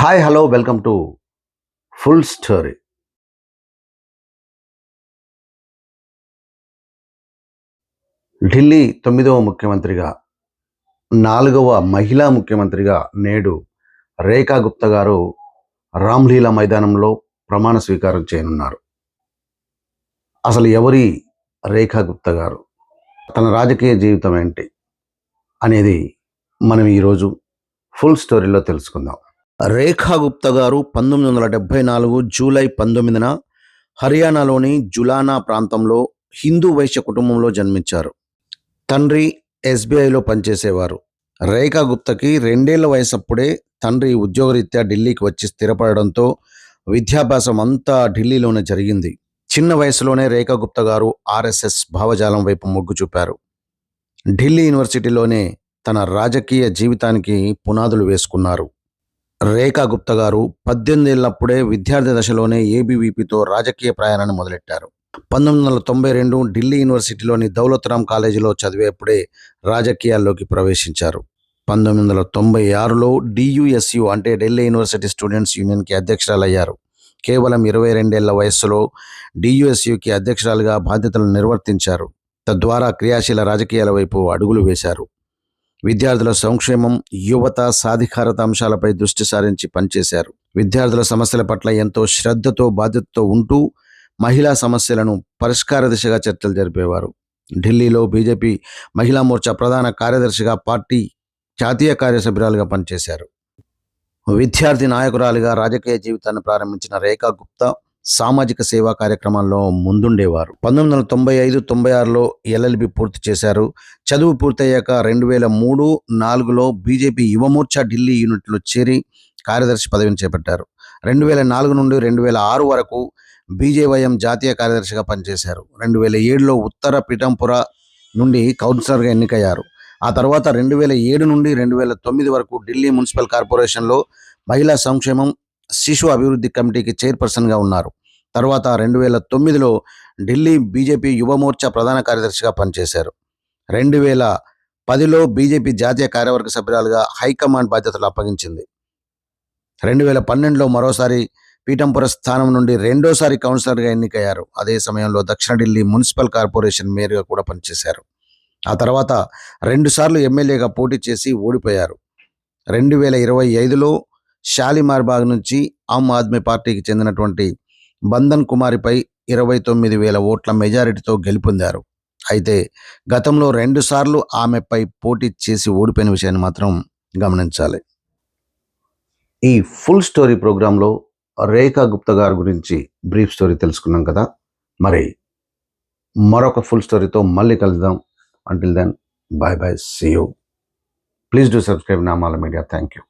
Hi hello welcome to full story. Delhi తొమ్మిదవ ముఖ్యమంత్రిగా నాలుగవ మహిళా ముఖ్యమంత్రిగా నేడు రేఖా గుప్తా గారు రామ్లీలా మైదానంలో ప్రమాణ స్వీకారం చేయనున్నారు. అసలు ఎవరి రేఖా గుప్తా గారు? తన రాజకీయ జీవితం ఏంటి? అనేది మనం ఈరోజు ఫుల్ స్టోరీలో తెలుసుకుందాం. రేఖా గుప్తా గారు పంతొమ్మిది వందల డెబ్బై నాలుగు జూలై పంతొమ్మిదిన హర్యానాలోని జులానా ప్రాంతంలో హిందూ వైశ్య కుటుంబంలో జన్మించారు. తండ్రి ఎస్బీఐలో పనిచేసేవారు. రేఖా గుప్తకి రెండేళ్ళ వయసప్పుడే తండ్రి ఉద్యోగరీత్యా ఢిల్లీకి వచ్చి స్థిరపడడంతో విద్యాభ్యాసం అంతా ఢిల్లీలోనే జరిగింది. చిన్న వయసులోనే రేఖా గుప్తా గారు ఆర్ఎస్ఎస్ భావజాలం వైపు మొగ్గు చూపారు. ఢిల్లీ యూనివర్సిటీలోనే తన రాజకీయ జీవితానికి పునాదులు వేసుకున్నారు. రేఖా గుప్తా గారు పద్దెనిమిదేళ్ళప్పుడే విద్యార్థి దశలోనే ఏబీవీపీతో రాజకీయ ప్రయాణాన్ని మొదలెట్టారు. పంతొమ్మిది వందల తొంభై రెండు ఢిల్లీ యూనివర్సిటీలోని దౌలత్రామ్ కాలేజీలో చదివేప్పుడే రాజకీయాల్లోకి ప్రవేశించారు. పంతొమ్మిది వందల తొంభై ఆరులో డియుఎస్యు అంటే ఢిల్లీ యూనివర్సిటీ స్టూడెంట్స్ యూనియన్కి అధ్యక్షురాలయ్యారు. కేవలం ఇరవై రెండేళ్ళ వయస్సులో డియుఎస్యుకి అధ్యక్షురాలుగా బాధ్యతలను నిర్వర్తించారు. తద్వారా క్రియాశీల రాజకీయాల వైపు అడుగులు వేశారు. విద్యార్థుల సంక్షేమం యువత సాధికారత అంశాలపై దృష్టి సారించి పనిచేశారు. విద్యార్థుల సమస్యల పట్ల ఎంతో శ్రద్ధతో బాధ్యతతో ఉంటూ మహిళా సమస్యలను పరిష్కార దిశగా చర్చలు జరిపేవారు. ఢిల్లీలో బీజేపీ మహిళా మోర్చా ప్రధాన కార్యదర్శిగా పార్టీ జాతీయ కార్యసభ్యురాలుగా పనిచేశారు. విద్యార్థి నాయకురాలిగా రాజకీయ జీవితాన్ని ప్రారంభించిన రేఖా గుప్తా సామాజిక సేవా కార్యక్రమాల్లో ముందుండేవారు. పంతొమ్మిది వందల తొంభై ఐదు తొంభై ఆరులో ఎల్ఎల్బి పూర్తి చేశారు. చదువు పూర్తయ్యాక రెండు వేల మూడు నాలుగులో బీజేపీ యువమోర్చా ఢిల్లీ యూనిట్లో చేరి కార్యదర్శి పదవిని చేపట్టారు. రెండు వేల నాలుగు నుండి రెండు వేల ఆరు వరకు బీజేవైఎం జాతీయ కార్యదర్శిగా పనిచేశారు. రెండు వేల ఏడులో ఉత్తర పిఠంపుర నుండి కౌన్సిలర్గా ఎన్నికయ్యారు. ఆ తర్వాత రెండు వేల ఏడు నుండి రెండు వేల తొమ్మిది వరకు ఢిల్లీ మున్సిపల్ కార్పొరేషన్లో మహిళా సంక్షేమం శిశు అభివృద్ధి కమిటీకి చైర్పర్సన్గా ఉన్నారు. తర్వాత రెండు వేల తొమ్మిదిలో ఢిల్లీ బీజేపీ యువమోర్చా ప్రధాన కార్యదర్శిగా పనిచేశారు. రెండు వేల పదిలో బీజేపీ జాతీయ కార్యవర్గ సభ్యురాలుగా హైకమాండ్ బాధ్యతలు అప్పగించింది. రెండు వేల పన్నెండులో మరోసారి పీఠంపుర స్థానం నుండి రెండోసారి కౌన్సిలర్గా ఎన్నికయ్యారు. అదే సమయంలో దక్షిణ ఢిల్లీ మున్సిపల్ కార్పొరేషన్ మేయర్గా కూడా పనిచేశారు. ఆ తర్వాత రెండుసార్లు ఎమ్మెల్యేగా పోటీ చేసి ఓడిపోయారు. రెండు వేల ఇరవై ఐదులో షాలిమార్ బాగ్ నుంచి ఆమ్ ఆద్మీ పార్టీకి చెందినటువంటి బంధన్ కుమారిపై ఇరవై తొమ్మిది వేల ఓట్ల మెజారిటీతో గెలుపొందారు. అయితే గతంలో రెండుసార్లు ఆమెపై పోటీ చేసి ఓడిపోయిన విషయాన్ని మాత్రం గమనించాలి. ఈ ఫుల్ స్టోరీ ప్రోగ్రాంలో రేఖా గుప్తా గారి గురించి బ్రీఫ్ స్టోరీ తెలుసుకున్నాం కదా. మరి మరొక ఫుల్ స్టోరీతో మళ్ళీ కలుద్దాం. Until then bye bye see you please do subscribe Namala media thank you